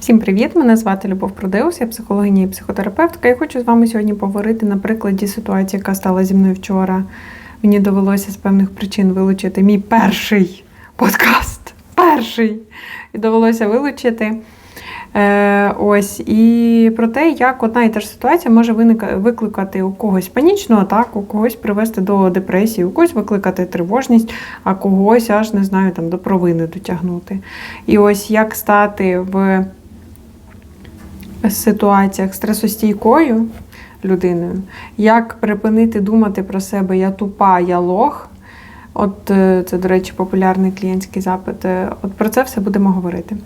Всім привіт! Мене звати Любов Продеус, я психологиня і психотерапевтка. І хочу з вами сьогодні поговорити на прикладі ситуації, яка стала зі мною вчора. Мені довелося з певних причин вилучити мій перший подкаст. Перший! І довелося вилучити. Е, ось і про те, як одна і та ж ситуація може викликати у когось панічну атаку, когось привести до депресії, у когось викликати тривожність, а когось аж не знаю там до провини дотягнути. І ось як стати в ситуаціях стресостійкою людиною, як припинити думати про себе я тупа, я лох. От е, це, до речі, популярний клієнтський запит. Е, От про це все будемо говорити.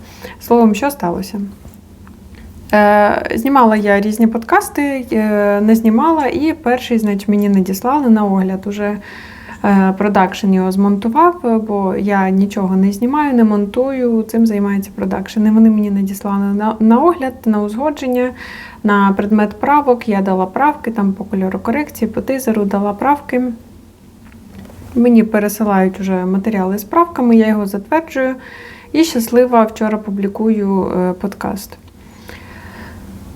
Словом, що сталося? Е, знімала я різні подкасти, не знімала, і перший, значить, мені надіслали на огляд. Уже продакшн його змонтував, е, бо я нічого не знімаю, не монтую. Цим займається продакшн. І вони мені надіслали на, на огляд, на узгодження, на предмет правок. Я дала правки там по кольору корекції, по тизеру дала правки. Мені пересилають вже матеріали з правками, я його затверджую. І щаслива вчора публікую е, подкаст.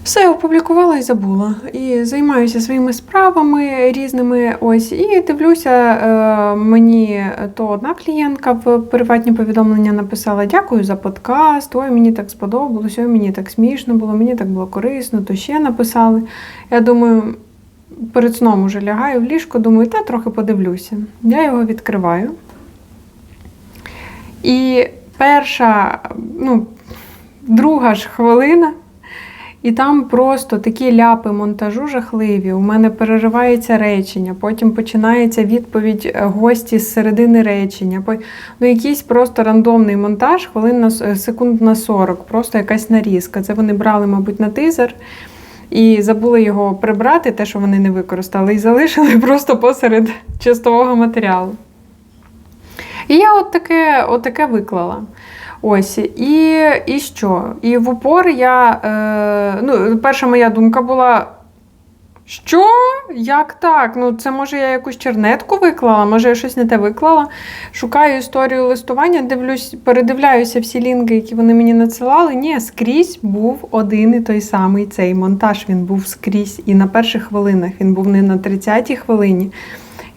Все опублікувала і забула. І займаюся своїми справами різними. Ось, і дивлюся, е, мені то одна клієнтка в приватні повідомлення написала: Дякую за подкаст. Ой, мені так сподобалось, ой, мені так смішно було, мені так було корисно, то ще написали. Я думаю, перед сном уже лягаю в ліжко, думаю, та трохи подивлюся. Я його відкриваю. І перша, ну, друга ж хвилина. І там просто такі ляпи монтажу жахливі. У мене переривається речення, потім починається відповідь е, гості з середини речення. Ну, якийсь просто рандомний монтаж, хвилин на секунд на 40, просто якась нарізка. Це вони брали, мабуть, на тизер і забули його прибрати, те, що вони не використали, і залишили просто посеред чистового матеріалу. І я от таке, от таке виклала. Ось, і, і що? І в упор я. Е, ну, перша моя думка була. Що? Як так? Ну, це може я якусь чернетку виклала, може я щось не те виклала. Шукаю історію листування, дивлюсь, передивляюся всі лінки, які вони мені надсилали. Ні, скрізь був один і той самий цей монтаж. Він був скрізь. І на перших хвилинах. Він був не на 30-й хвилині,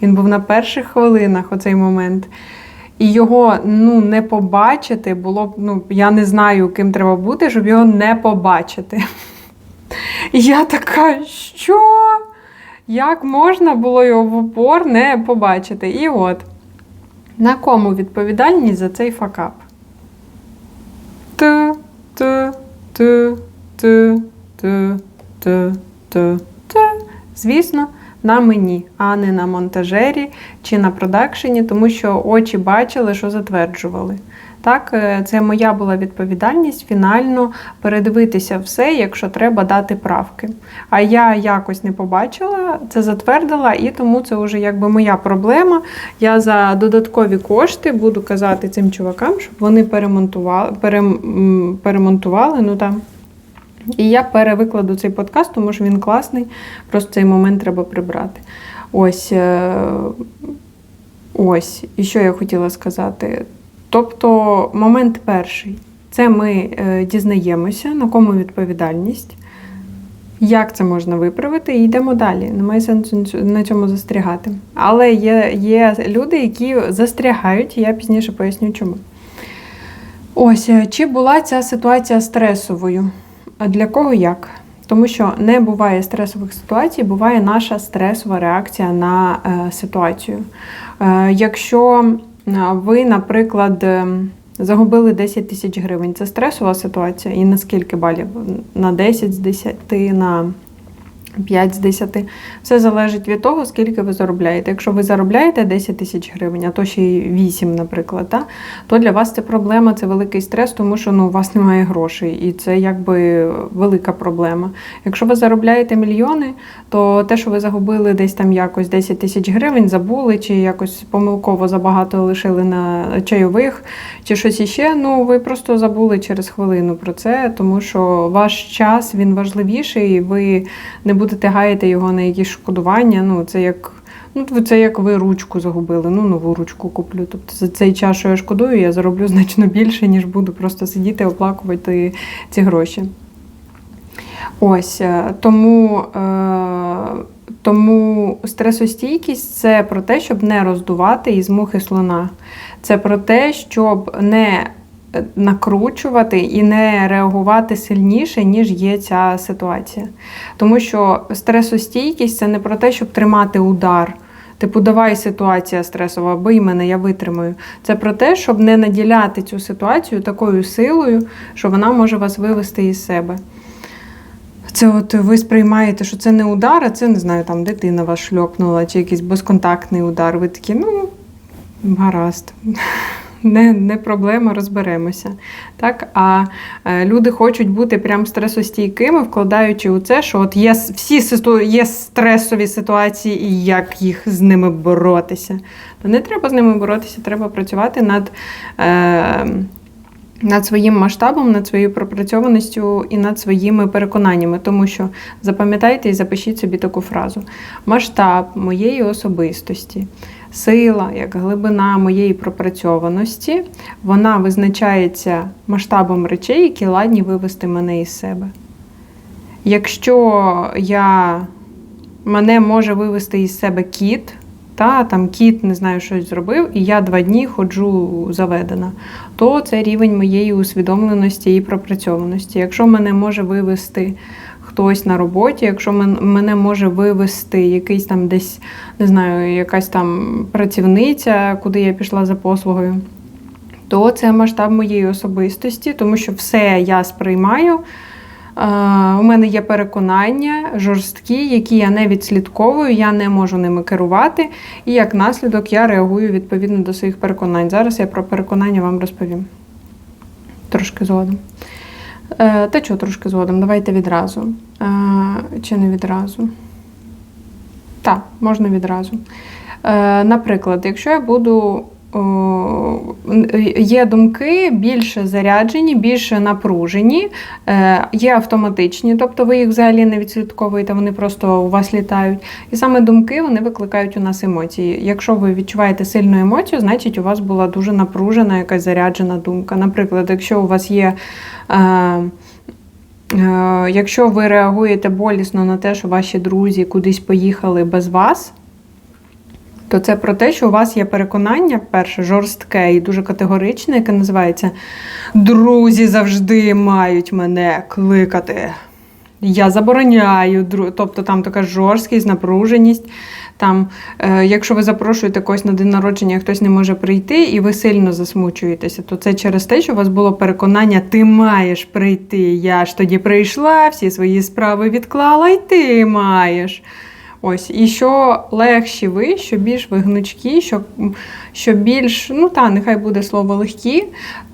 він був на перших хвилинах оцей момент. І його ну, не побачити було б, ну, я не знаю, ким треба бути, щоб його не побачити. Я така, що? Як можна було його в упор не побачити? І от, на кому відповідальність за цей факап? Т, т, т, т, т, т, т, т. Звісно, на мені, а не на монтажері чи на продакшені, тому що очі бачили, що затверджували. Так, е, це моя була відповідальність фінально передивитися все, якщо треба дати правки. А я якось не побачила, це затвердила, і тому це вже якби моя проблема. Я за додаткові кошти буду казати цим чувакам, щоб вони перемонтували, перем, перемонтували. Ну там. І я перевикладу цей подкаст, тому що він класний. Просто цей момент треба прибрати. Ось. е, Ось, і що я хотіла сказати. Тобто, момент перший це ми е, дізнаємося, на кому відповідальність, як це можна виправити, і йдемо далі. Немає сенсу на цьому застрягати. Але є, є люди, які застрягають, і я пізніше поясню чому. Ось, е, чи була ця ситуація стресовою? Для кого як? Тому що не буває стресових ситуацій, буває наша стресова реакція на е, ситуацію. Е, якщо е, ви, наприклад, загубили 10 тисяч гривень, це стресова ситуація, і на скільки балів? На 10 з 10, на 5 з 10. Все залежить від того, скільки ви заробляєте. Якщо ви заробляєте 10 тисяч гривень, а то ще й 8, наприклад, та, то для вас це проблема, це великий стрес, тому що ну, у вас немає грошей, і це якби велика проблема. Якщо ви заробляєте мільйони, то те, що ви загубили десь там якось 10 тисяч гривень, забули, чи якось помилково забагато лишили на чайових, чи щось іще, ну ви просто забули через хвилину про це, тому що ваш час він важливіший, і ви не будете гаяти його на якісь шкодування. Ну, це як Ну, це як ви ручку загубили, ну нову ручку куплю. Тобто за цей час, що я шкодую, я зароблю значно більше, ніж буду просто сидіти, оплакувати ці гроші. Ось е, тому, е, тому стресостійкість це про те, щоб не роздувати із мухи слона. Це про те, щоб не накручувати і не реагувати сильніше, ніж є ця ситуація. Тому що стресостійкість це не про те, щоб тримати удар. Типу, давай ситуація стресова, бий мене, я витримаю. Це про те, щоб не наділяти цю ситуацію такою силою, що вона може вас вивести із себе. Це от ви сприймаєте, що це не удар, а це не знаю, там дитина вас шльопнула, чи якийсь безконтактний удар. Ви такі, ну, гаразд. Не, не проблема, розберемося. Так? А е, люди хочуть бути прям стресостійкими, вкладаючи у це, що от є всі є стресові ситуації і як їх з ними боротися. То не треба з ними боротися, треба працювати над. Е, над своїм масштабом, над своєю пропрацьованістю і над своїми переконаннями. Тому що запам'ятайте і запишіть собі таку фразу: масштаб моєї особистості, сила, як глибина моєї пропрацьованості, вона визначається масштабом речей, які ладні вивести мене із себе. Якщо я, мене може вивести із себе кіт, та там кіт не знаю, щось зробив, і я два дні ходжу заведена, то це рівень моєї усвідомленості і пропрацьованості. Якщо мене може вивести хтось на роботі, якщо мене може вивести якийсь там десь, не знаю, якась там працівниця, куди я пішла за послугою, то це масштаб моєї особистості, тому що все я сприймаю. Е, У мене є переконання жорсткі, які я не відслідковую, я не можу ними керувати, і як наслідок я реагую відповідно до своїх переконань. Зараз я про переконання вам розповім. Трошки згодом. Е, Та чого трошки згодом? Давайте відразу. Е, Чи не відразу? Так, можна відразу. Е, Наприклад, якщо я буду. Є думки більше заряджені, більше напружені, е, є автоматичні, тобто ви їх взагалі не відслідковуєте, вони просто у вас літають. І саме думки вони викликають у нас емоції. Якщо ви відчуваєте сильну емоцію, значить у вас була дуже напружена, якась заряджена думка. Наприклад, якщо у вас є. Е, Якщо ви реагуєте болісно на те, що ваші друзі кудись поїхали без вас, то це про те, що у вас є переконання, перше, жорстке і дуже категоричне, яке називається Друзі завжди мають мене кликати. Я забороняю, тобто там така жорсткість, напруженість. Там, е, якщо ви запрошуєте когось на день народження, хтось не може прийти, і ви сильно засмучуєтеся, то це через те, що у вас було переконання, ти маєш прийти. Я ж тоді прийшла, всі свої справи відклала, і ти маєш. Ось, і що легші ви, що більш ви гнучкі, що, що більш, ну та, нехай буде слово легкі,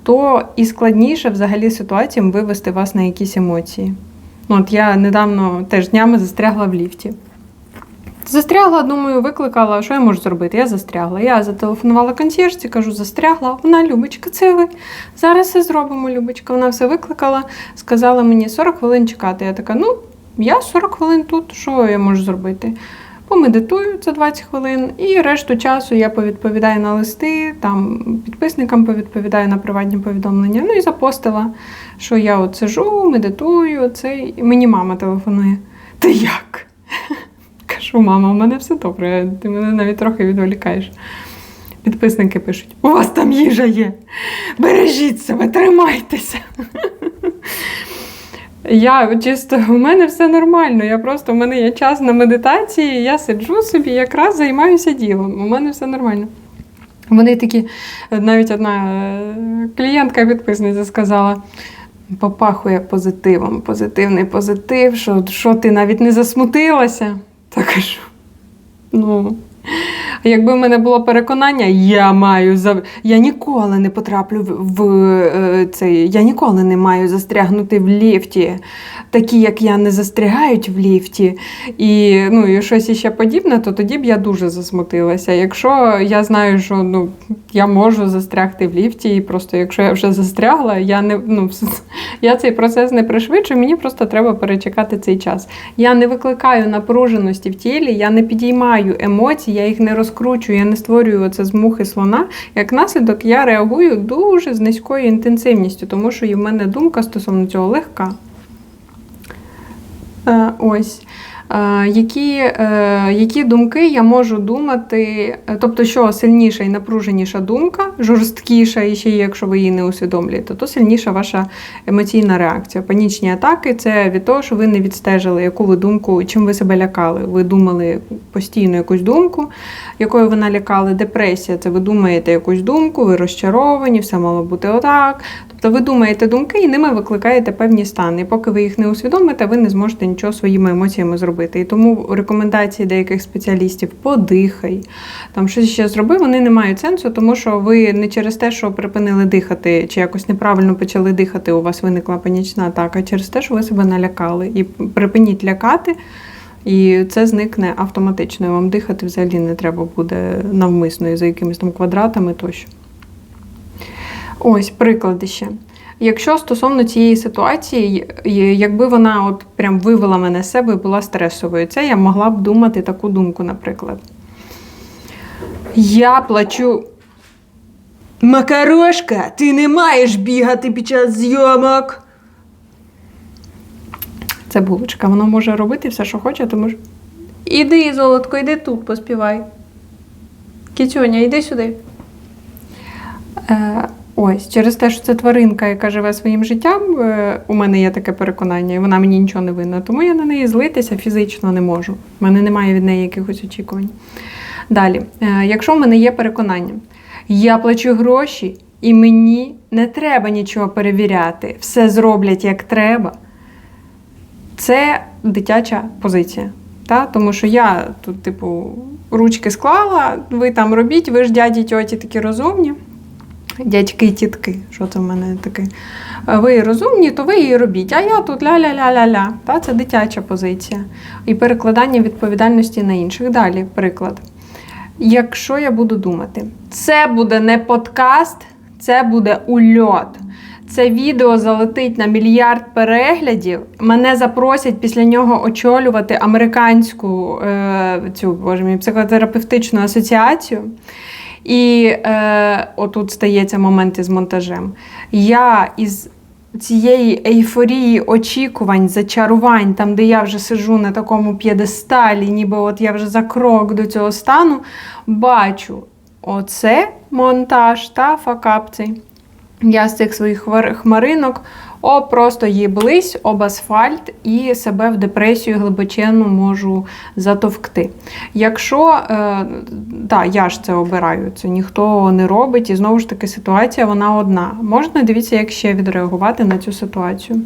то і складніше взагалі ситуаціям вивести вас на якісь емоції. Ну, от я недавно теж днями застрягла в ліфті. Застрягла, думаю, викликала, що я можу зробити? Я застрягла. Я зателефонувала консьєржці, кажу, застрягла. Вона, Любочка, це ви. Зараз все зробимо, Любочка. Вона все викликала, сказала мені 40 хвилин чекати. Я така, ну, я 40 хвилин тут, що я можу зробити? Помедитую за 20 хвилин, і решту часу я повідповідаю на листи, там підписникам повідповідаю на приватні повідомлення. Ну і запостила, що я от сижу, медитую. Це... Мені мама телефонує. Ти як? Кажу, мама, у мене все добре, ти мене навіть трохи відволікаєш. Підписники пишуть: у вас там їжа є. Бережіть себе, тримайтеся. Я чисто, у мене все нормально. Я просто у мене є час на медитації, я сиджу собі, якраз займаюся ділом. У мене все нормально. Вони такі, навіть одна е, клієнтка підписниця сказала: попахує позитивом, позитивний позитив, що, що ти навіть не засмутилася. Та. Ну, якби в мене було переконання, я маю за я ніколи не потраплю в, в е, цей, я ніколи не маю застрягнути в ліфті, такі, як я, не застрягають в ліфті, і ну і щось іще подібне, то тоді б я дуже засмутилася. Якщо я знаю, що ну я можу застрягти в ліфті, і просто якщо я вже застрягла, я не ну я цей процес не пришвидшую, мені просто треба перечекати цей час. Я не викликаю напруженості в тілі, я не підіймаю емоцій, я їх не розкручую, я не створюю оце з мухи слона. Як наслідок, я реагую дуже з низькою інтенсивністю, тому що і в мене думка стосовно цього легка. Е, ось. Які, е, які думки я можу думати, тобто, що сильніша і напруженіша думка, жорсткіша, і ще якщо ви її не усвідомлюєте, то сильніша ваша емоційна реакція. Панічні атаки це від того, що ви не відстежили, яку ви думку, чим ви себе лякали. Ви думали постійно якусь думку, якою ви налякали. Депресія це ви думаєте якусь думку, ви розчаровані, все мало бути отак. Тобто ви думаєте думки і ними викликаєте певні стани. Поки ви їх не усвідомите, ви не зможете нічого своїми емоціями зробити. І тому рекомендації деяких спеціалістів подихай, там щось ще зроби, вони не мають сенсу, тому що ви не через те, що припинили дихати, чи якось неправильно почали дихати, у вас виникла панічна атака, а через те, що ви себе налякали. І припиніть лякати. І це зникне автоматично. І Вам дихати взагалі не треба буде навмисно і за якимись там квадратами тощо. Ось приклади ще. Якщо стосовно цієї ситуації, якби вона от прям вивела мене з себе і була стресовою, це я могла б думати таку думку, наприклад. Я плачу. Макарошка, ти не маєш бігати під час зйомок. Це булочка, вона може робити все, що хоче, тому що. Іди, золотко, іди тут, поспівай. Кітюня, іди сюди. Е, Ось, через те, що це тваринка, яка живе своїм життям, е, у мене є таке переконання, і вона мені нічого не винна. Тому я на неї злитися фізично не можу. У мене немає від неї якихось очікувань. Далі, е, якщо в мене є переконання, я плачу гроші, і мені не треба нічого перевіряти, все зроблять як треба. Це дитяча позиція. Та? Тому що я тут, типу, ручки склала, ви там робіть, ви ж дяді, тьоті такі розумні. Дядьки і тітки, що це в мене таке? Ви розумні, то ви її робіть. А я тут ля-ля-ля-ля-ля. Та, Це дитяча позиція. І перекладання відповідальності на інших. Далі, приклад. Якщо я буду думати, це буде не подкаст, це буде ульот. Це відео залетить на мільярд переглядів. Мене запросять після нього очолювати американську е, цю боже мій, психотерапевтичну асоціацію. І е, отут стається момент із монтажем. Я із цієї ейфорії очікувань, зачарувань, там, де я вже сижу на такому п'єдесталі, ніби от я вже за крок до цього стану, бачу оце монтаж та факап цей. Я з цих своїх хмаринок о, просто їблись об асфальт і себе в депресію глибоченну можу затовкти. Якщо, е, так, я ж це обираю, це ніхто не робить, і знову ж таки ситуація вона одна. Можна дивіться, як ще відреагувати на цю ситуацію.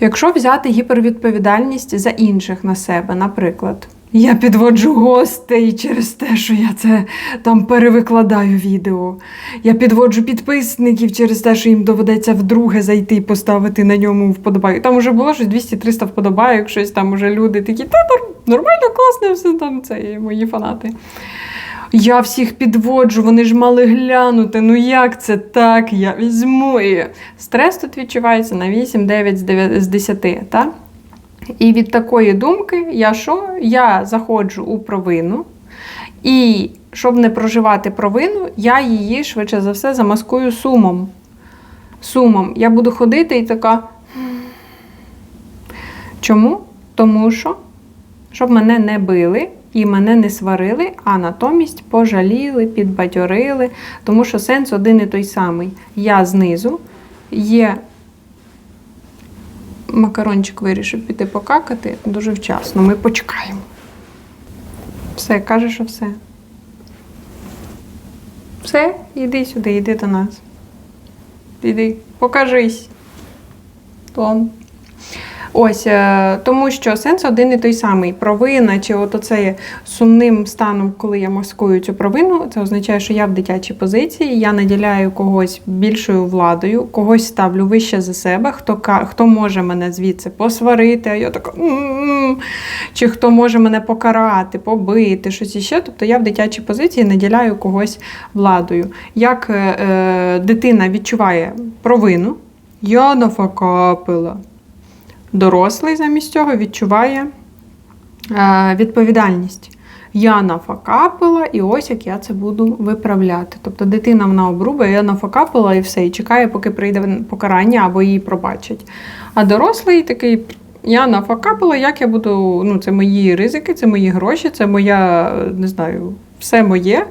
Якщо взяти гіпервідповідальність за інших на себе, наприклад. Я підводжу гостей через те, що я це там перевикладаю відео. Я підводжу підписників через те, що їм доведеться вдруге зайти і поставити на ньому вподобайку. Там вже було щось 200-300 вподобайок, щось там уже люди такі, та нормально, класно, все там це мої фанати. Я всіх підводжу, вони ж мали глянути. Ну як це так? Я візьму. І Стрес тут відчувається на 8-9 з 10. так? І від такої думки, я що? Я заходжу у провину, і щоб не проживати провину, я її швидше за все замаскую сумом. Сумом. Я буду ходити і така. Чому? Тому що, щоб мене не били і мене не сварили, а натомість пожаліли, підбадьорили. Тому що сенс один і той самий. Я знизу є макарончик вирішив піти покакати дуже вчасно. Ми почекаємо. Все, каже, що все. Все, іди сюди, іди до нас. Іди, покажись. Тон. Ось е, тому, що сенс один і той самий. Провина чи от оце сумним станом, коли я маскую цю провину, це означає, що я в дитячій позиції, я наділяю когось більшою владою, когось ставлю вище за себе, хто хто може мене звідси посварити, а я така чи хто може мене покарати, побити, щось іще. Тобто я в дитячій позиції наділяю когось владою. Як е, е, дитина відчуває провину, я нафакапила. Дорослий замість цього відчуває е, відповідальність. Я нафакапила, і ось як я це буду виправляти. Тобто дитина вона обрубає, я нафакапила і все, і чекає, поки прийде покарання або її пробачать. А дорослий такий. Я нафакапила, як я буду. Ну, це мої ризики, це мої гроші, це моя, не знаю, все моє.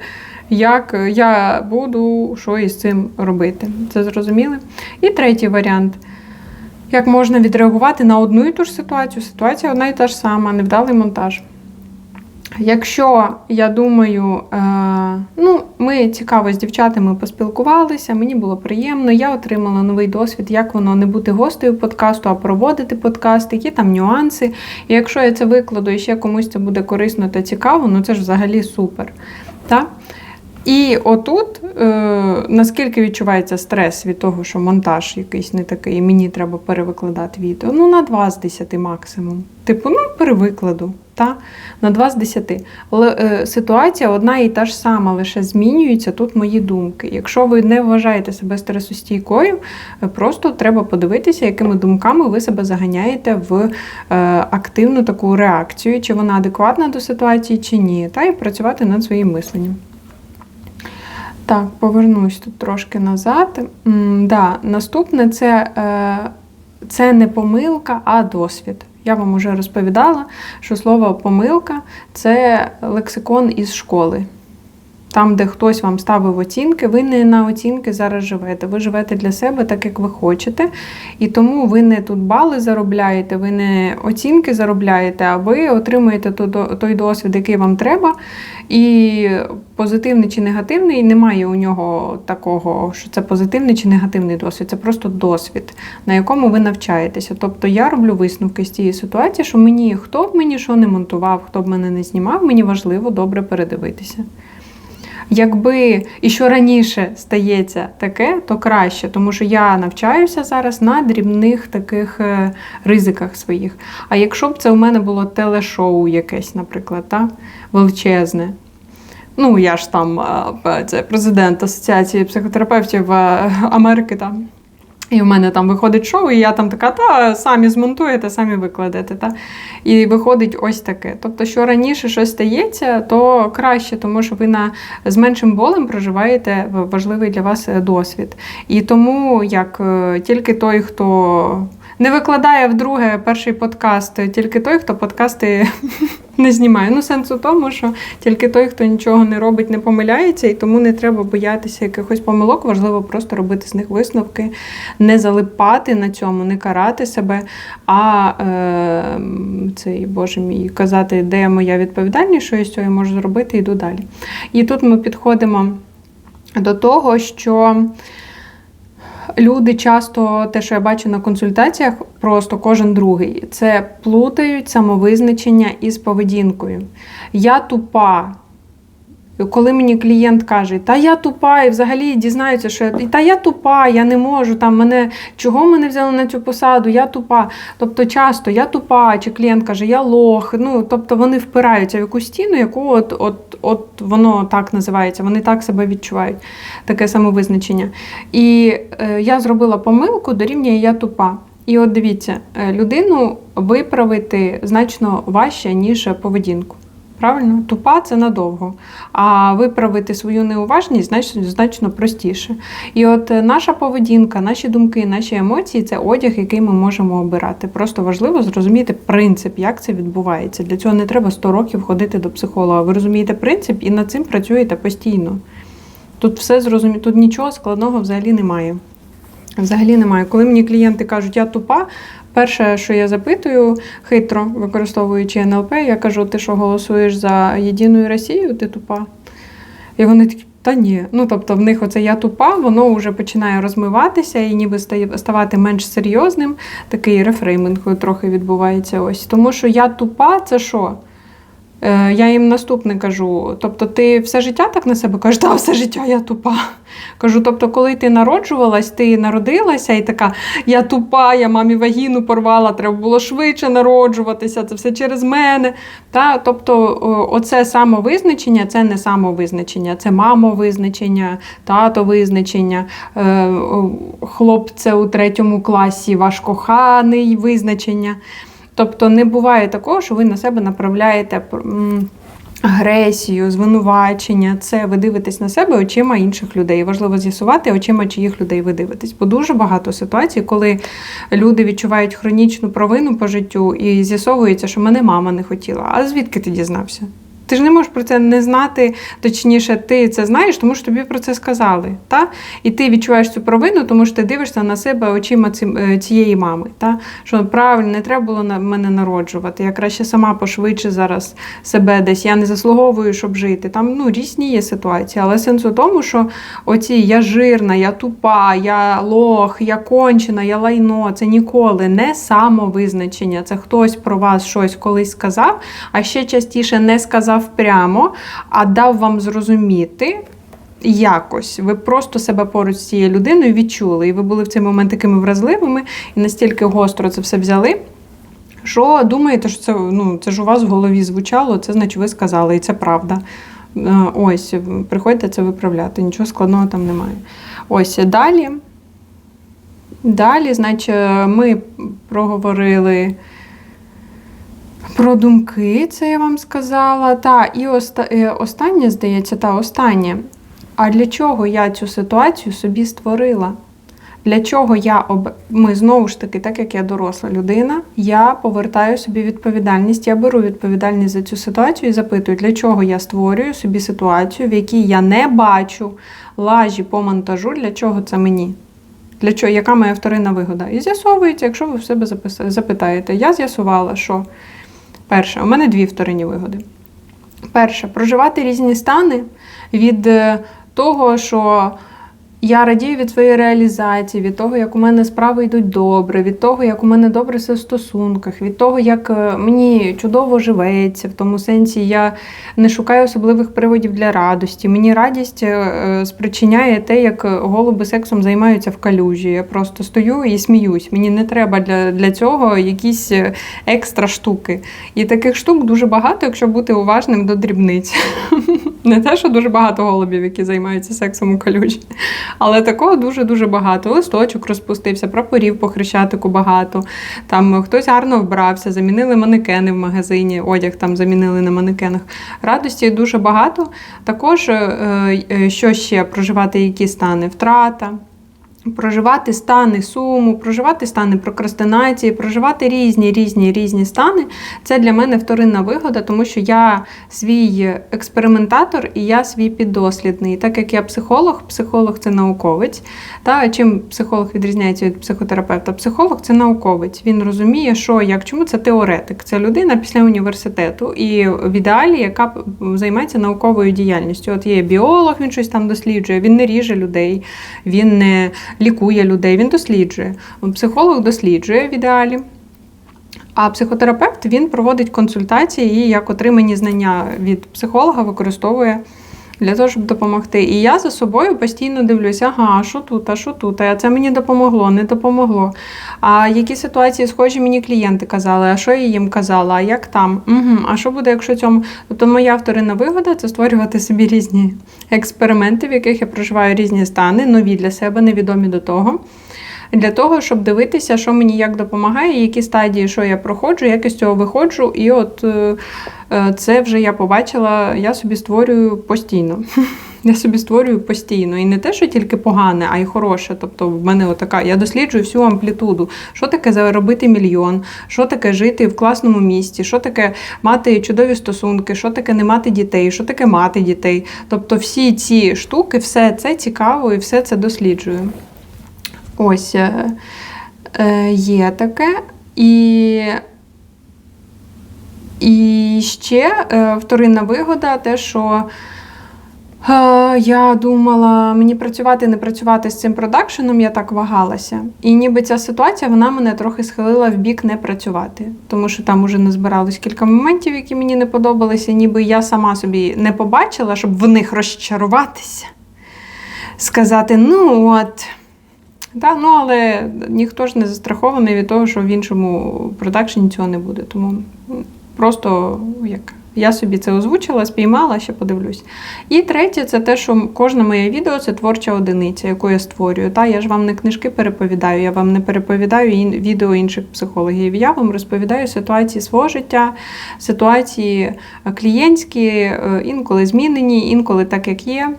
Як я буду що із цим робити. Це зрозуміли? І третій варіант. Як можна відреагувати на одну і ту ж ситуацію? Ситуація одна і та ж сама, невдалий монтаж. Якщо я думаю, е, ну, ми цікаво з дівчатами поспілкувалися, мені було приємно, я отримала новий досвід, як воно не бути гостею подкасту, а проводити подкаст, які там нюанси. І якщо я це викладу і ще комусь це буде корисно та цікаво, ну це ж взагалі супер. Так? І отут, е, наскільки відчувається стрес від того, що монтаж якийсь не такий, і мені треба перевикладати відео. Ну, на 2 з 10 максимум. Типу, ну, перевикладу. Та? На 2 з 10. Але е, ситуація одна і та ж сама, лише змінюються тут мої думки. Якщо ви не вважаєте себе стресостійкою, е, просто треба подивитися, якими думками ви себе заганяєте в е, активну таку реакцію, чи вона адекватна до ситуації, чи ні, та і працювати над своїм мисленням. Так, повернусь тут трошки назад. М, да, наступне це, е, це не помилка, а досвід. Я вам уже розповідала, що слово помилка це лексикон із школи. Там, де хтось вам ставив оцінки, ви не на оцінки зараз живете. Ви живете для себе так, як ви хочете. І тому ви не тут бали заробляєте, ви не оцінки заробляєте, а ви отримуєте той досвід, який вам треба. І позитивний чи негативний, немає у нього такого, що це позитивний чи негативний досвід. Це просто досвід, на якому ви навчаєтеся. Тобто я роблю висновки з цієї ситуації, що мені хто б мені що не монтував, хто б мене не знімав, мені важливо добре передивитися. Якби і що раніше стається таке, то краще, тому що я навчаюся зараз на дрібних таких е, ризиках своїх. А якщо б це у мене було телешоу якесь, наприклад, та, величезне. Ну, я ж там е, це президент Асоціації психотерапевтів е, Америки там. І в мене там виходить шоу, і я там така, та самі змонтуєте, самі викладете. Та? І виходить ось таке. Тобто, що раніше щось стається, то краще, тому що ви на, з меншим болем проживаєте важливий для вас е, досвід. І тому як е, тільки той, хто не викладає вдруге перший подкаст, тільки той, хто подкасти не знімає. Ну, сенс у тому, що тільки той, хто нічого не робить, не помиляється, і тому не треба боятися якихось помилок. Важливо просто робити з них висновки, не залипати на цьому, не карати себе, а е, цей, боже мій, казати, де моя відповідальність, що я з цього можу зробити, і йду далі. І тут ми підходимо до того, що. Люди часто, те, що я бачу на консультаціях, просто кожен другий, це плутають самовизначення із поведінкою. Я тупа. Коли мені клієнт каже, та я тупа, і взагалі дізнаються, що я та я тупа, я не можу, там мене чого мене взяли на цю посаду, я тупа. Тобто часто я тупа, чи клієнт каже, я лох. Ну, тобто вони впираються в якусь стіну, яку от, от, от воно так називається, вони так себе відчувають, таке самовизначення. І е, я зробила помилку, дорівнює я тупа. І от дивіться, е, людину виправити значно важче, ніж поведінку. Правильно? Тупа це надовго. А виправити свою неуважність значно, значно простіше. І от е, наша поведінка, наші думки, наші емоції це одяг, який ми можемо обирати. Просто важливо зрозуміти принцип, як це відбувається. Для цього не треба 100 років ходити до психолога. Ви розумієте принцип і над цим працюєте постійно. Тут все зрозуміло, тут нічого складного взагалі немає. Взагалі немає. Коли мені клієнти кажуть, я тупа, перше, що я запитую, хитро використовуючи НЛП, я кажу, ти що голосуєш за єдину Росію, ти тупа. І вони такі, Та ні. Ну тобто в них оце я тупа, воно вже починає розмиватися і ніби ставати менш серйозним. Такий рефрейминг трохи відбувається. Ось тому, що я тупа, це що? Е, Я їм наступне кажу. Тобто, ти все життя так на себе кажеш, та все життя я тупа. Кажу, тобто, коли ти народжувалась, ти народилася і така, я тупа, я мамі вагіну порвала, треба було швидше народжуватися, це все через мене. Та, Тобто, оце самовизначення це не самовизначення, це мамовизначення, татовизначення, е, хлопце у третьому класі, ваш коханий визначення. Тобто не буває такого, що ви на себе направляєте агресію, звинувачення. Це ви дивитесь на себе очима інших людей. Важливо з'ясувати, очима чиїх людей ви дивитесь. Бо дуже багато ситуацій, коли люди відчувають хронічну провину по життю і з'ясовується, що мене мама не хотіла. А звідки ти дізнався? Ти ж не можеш про це не знати, точніше, ти це знаєш, тому що тобі про це сказали. Та? І ти відчуваєш цю провину, тому що ти дивишся на себе очима е, цієї мами. Та? Що правильно, не треба було мене народжувати. Я краще сама пошвидше зараз себе десь. Я не заслуговую, щоб жити. Там ну, різні є ситуації. Але сенс у тому, що оці я жирна, я тупа, я лох, я кончена, я лайно. Це ніколи не самовизначення. Це хтось про вас щось колись сказав, а ще частіше не сказав прямо, а дав вам зрозуміти. Якось ви просто себе поруч з цією людиною відчули, і ви були в цей момент такими вразливими і настільки гостро це все взяли, що думаєте, що це, ну, це ж у вас в голові звучало, це значить ви сказали, і це правда. Е, Ось, приходьте це виправляти, нічого складного там немає. Ось далі. Далі, значить, ми проговорили про думки, це я вам сказала. Та, і оста... е, останнє, здається, та останнє. А для чого я цю ситуацію собі створила? Для чого я об... ми знову ж таки, так як я доросла людина, я повертаю собі відповідальність, я беру відповідальність за цю ситуацію і запитую, для чого я створюю собі ситуацію, в якій я не бачу лажі по монтажу, для чого це мені? Для чого, яка моя вторинна вигода? І з'ясовується, якщо ви в себе запис- запитаєте, я з'ясувала, що перше, у мене дві вторинні вигоди. Перше, проживати різні стани від е, того, що я радію від своєї реалізації, від того, як у мене справи йдуть добре, від того, як у мене добре все в стосунках, від того, як е, мені чудово живеться, в тому сенсі я не шукаю особливих приводів для радості. Мені радість е, е, спричиняє те, як голуби сексом займаються в калюжі. Я просто стою і сміюсь. Мені не треба для, для цього якісь екстра штуки. І таких штук дуже багато, якщо бути уважним до дрібниць. Не те, що дуже багато голубів, які займаються сексом у калюжі. Але такого дуже-дуже багато. Листочок розпустився, прапорів по хрещатику багато. Там хтось гарно вбрався, замінили манекени в магазині, одяг там замінили на манекенах. Радості дуже багато. Також, е, е, що ще проживати, які стани? Втрата. Проживати стани суму, проживати стани прокрастинації, проживати різні, різні, різні стани. Це для мене вторинна вигода, тому що я свій експериментатор і я свій піддослідний. Так як я психолог, психолог це науковець. Та чим психолог відрізняється від психотерапевта? Психолог це науковець. Він розуміє, що як чому це теоретик. Це людина після університету і в ідеалі, яка займається науковою діяльністю. От є біолог, він щось там досліджує, він не ріже людей, він не лікує людей, він досліджує. Психолог досліджує в ідеалі. А психотерапевт він проводить консультації і як отримані знання від психолога використовує для того, щоб допомогти. І я за собою постійно дивлюся, ага, що тут, а що тут, а це мені допомогло, не допомогло. А які ситуації схожі мені клієнти казали, а що я їм казала, а як там? Угу, а що буде, якщо цьому? Тобто моя вторинна вигода це створювати собі різні експерименти, в яких я проживаю різні стани, нові для себе, невідомі до того. Для того, щоб дивитися, що мені як допомагає, які стадії, що я проходжу, як я з цього виходжу. І от е, е, це вже я побачила, я собі створюю постійно. Я собі створюю постійно. І не те, що тільки погане, а й хороше. Тобто в мене отака, я досліджую всю амплітуду. Що таке заробити мільйон, що таке жити в класному місті, що таке мати чудові стосунки, що таке не мати дітей, що таке мати дітей. Тобто всі ці штуки, все це цікаво і все це досліджую. Ось е, е, є таке. І, і ще е, вторинна вигода, те, що Я думала, мені працювати, не працювати з цим продакшеном, я так вагалася. І ніби ця ситуація вона мене трохи схилила в бік не працювати, тому що там уже назбиралось кілька моментів, які мені не подобалися, ніби я сама собі не побачила, щоб в них розчаруватися, сказати: ну от. Та, ну, але ніхто ж не застрахований від того, що в іншому продакшені цього не буде. Тому просто як я собі це озвучила, спіймала, ще подивлюсь. І третє, це те, що кожне моє відео це творча одиниця, яку я створюю. Та я ж вам не книжки переповідаю, я вам не переповідаю ін- відео інших психологів. Я вам розповідаю ситуації свого життя, ситуації е, клієнтські, е, інколи змінені, інколи так, як є.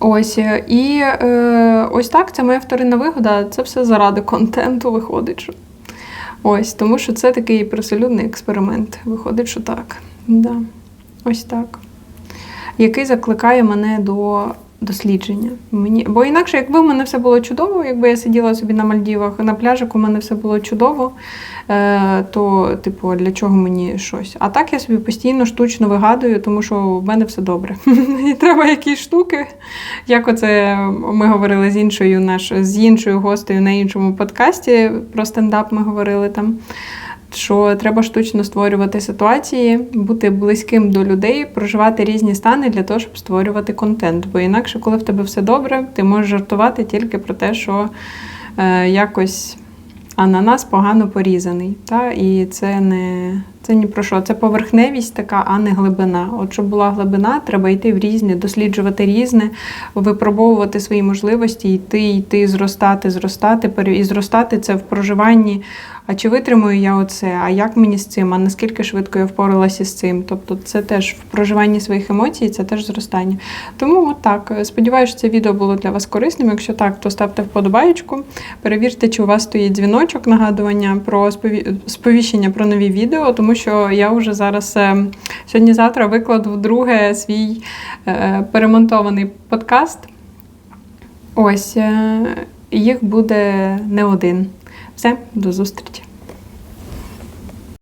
Ось е, і е, ось так це моя вторинна вигода. Це все заради контенту виходить. Що. Ось, тому що це такий приселюдний експеримент. Виходить, що так. Да. Ось так. Який закликає мене до дослідження. Мені... Бо інакше, якби в мене все було чудово, якби я сиділа собі на Мальдівах, на пляжику у мене все було чудово, е, то, типу, для чого мені щось? А так я собі постійно штучно вигадую, тому що в мене все добре. І треба якісь штуки, як оце ми говорили з іншою наш, з іншою гостею на іншому подкасті про стендап ми говорили там. Що треба штучно створювати ситуації, бути близьким до людей, проживати різні стани для того, щоб створювати контент. Бо інакше, коли в тебе все добре, ти можеш жартувати тільки про те, що е, якось ананас погано порізаний. Та? І це не це ні про що. Це поверхневість така, а не глибина. От щоб була глибина, треба йти в різне, досліджувати різне, випробовувати свої можливості, йти, йти, зростати, зростати, і зростати це в проживанні. А чи витримую я оце? А як мені з цим? А наскільки швидко я впоралася з цим? Тобто, це теж в проживанні своїх емоцій, це теж зростання. Тому от так. Сподіваюся, це відео було для вас корисним. Якщо так, то ставте вподобаєчку. Перевірте, чи у вас стоїть дзвіночок нагадування про спові- сповіщення про нові відео, тому що я вже зараз е, сьогодні-завтра викладу вдруге свій е, перемонтований подкаст. Ось е, їх буде не один. Все, до зустрічі.